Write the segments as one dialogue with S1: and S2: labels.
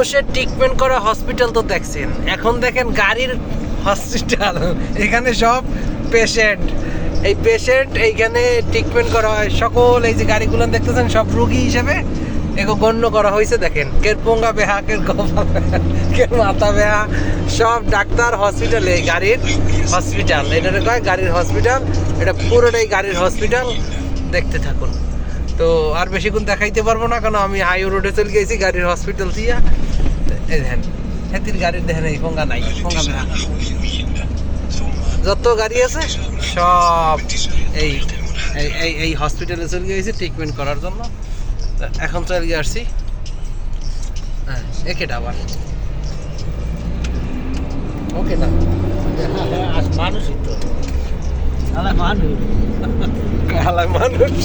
S1: মানুষের ট্রিটমেন্ট করা হসপিটাল তো দেখছেন। এখন দেখেন গাড়ির হসপিটাল এখানে সব পেশেন্ট এই পেশেন্ট এইখানে ট্রিটমেন্ট করা হয়। সকল এই যে গাড়িগুলো দেখতেছেন, সব রুগী হিসেবে এগো গণ্য করা হয়েছে, দেখেন। কের পোঙ্গা বেহা, কের কের মাথা বেহা, সব ডাক্তার হসপিটাল এই গাড়ির হসপিটাল এটা কয়? গাড়ির হসপিটাল এটা পুরোটাই গাড়ির হসপিটাল দেখতে থাকুন। তো আর বেশিক্ষণ দেখাইতে পারব না কারণ আমি হাই রোডে চলে গেছি গাড়ির হসপিটাল দিয়া। দেখেন গাড়ির দেখেন এই ফোঙ্গা নাই ফোঙ্গা যত গাড়ি আছে সব এই এই- এই হসপিটালে চলে গেছি ট্রিটমেন্ট করার জন্য। এখন চলে গিয়ে আসছি। হ্যাঁ একেটা আবার ওকে না।
S2: মানুষই তো। মানুষ।
S1: মানুষ।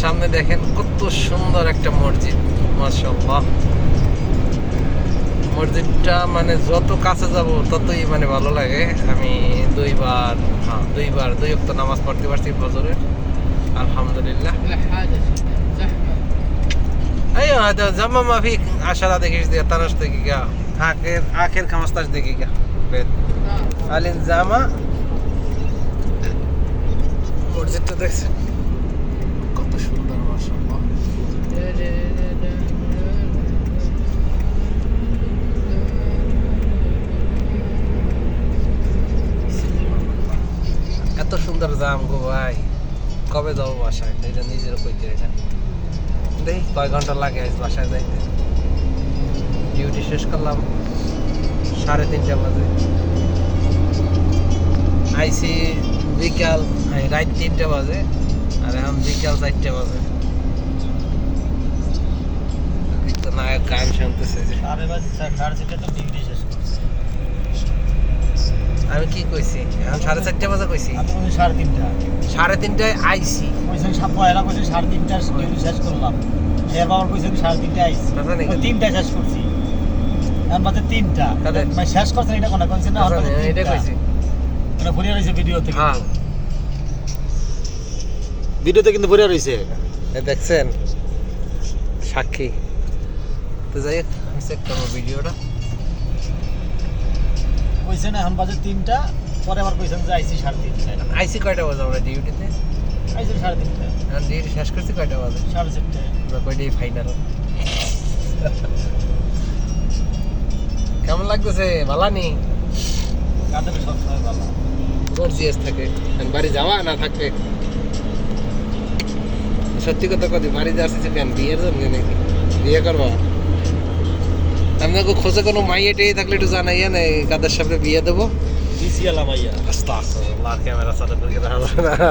S1: সামনে দেখেন কত সুন্দর একটা মসজিদ, মাশাআল্লাহ। মসজিদটা মানে যত কাছে যাব ততই মানে ভালো লাগে। আমি দুইবার হ্যাঁ দুইবার, দুই অক্ত নামাজ পড়তে পারছি বছরের আলহামদুলিল্লাহ। জামা মাফি আশারা দেখিস দিয়া তানাস দেখি গা, আখের আখের খামাস্তাস দেখি গা। আলিন জামা। মসজিদটা দেখছেন? সুন্দর মাশাআল্লাহ। এত সুন্দর জাম গো ভাই। কবে যাব বাসায়? এটা নিজের কইতে এটা। দেখি কয় ঘণ্টা লাগে আজ বাসায় যাইতে? ডিউটি শেষ করলাম সাড়ে তিনটা বাজে। আইসি বিকাল রাত তিনটা বাজে। বিকাল চারটে বাজে। তো নায়ক গান শুনতেছে আমি কি কইছি? এখন সাড়ে চারটে বাজে কইছি?
S2: সাড়ে তিনটা।
S1: সাড়ে তিনটায় আইসি
S2: পয়লা সাড়ে তিনটার শেষ করলাম। এর বাবার সাড়ে তিনটা আইসি শেষ করছি। তিনটা। মানে শেষ করছেন এটা কোনা না
S1: এটা কইছি।
S2: এটা ভরিয়া রয়েছে ভিডিওতে
S1: হ্যাঁ।
S2: ভিডিওতে কিন্তু ভরিয়া রয়েছে
S1: দেখছেন? সাক্ষী। তো যাই হোক আমি চেক করব ভিডিওটা।
S2: কইছেন এখন বাজে তিনটা পরে আবার কইছেন যে আইসি সাড়ে তিনটা
S1: আইসি কয়টা বাজে আমরা ডিউটিতে?
S2: আইসি সাড়ে তিনটা
S1: এখন ডিউটি শেষ করছি কয়টা বাজে?
S2: সাড়ে চারটে
S1: আমরা কয়টাই ফাইনাল কেমন লাগতেছে? ভালো নি
S2: কাঁদে সবসময় ভালো?
S1: গর্জিয়াস থাকে। বাড়ি যাওয়া না থাকবে সত্যি কথা কদি বাড়িতে যাচ্ছি কেন? বিয়ের জন্য নাকি? বিয়ে করবা? আপনাকে খোঁজে কোনো মাইয়ে টেয়ে থাকলে একটু জানাইয়া নেই কাদের সামনে বিয়ে দেবো? ক্যামেরা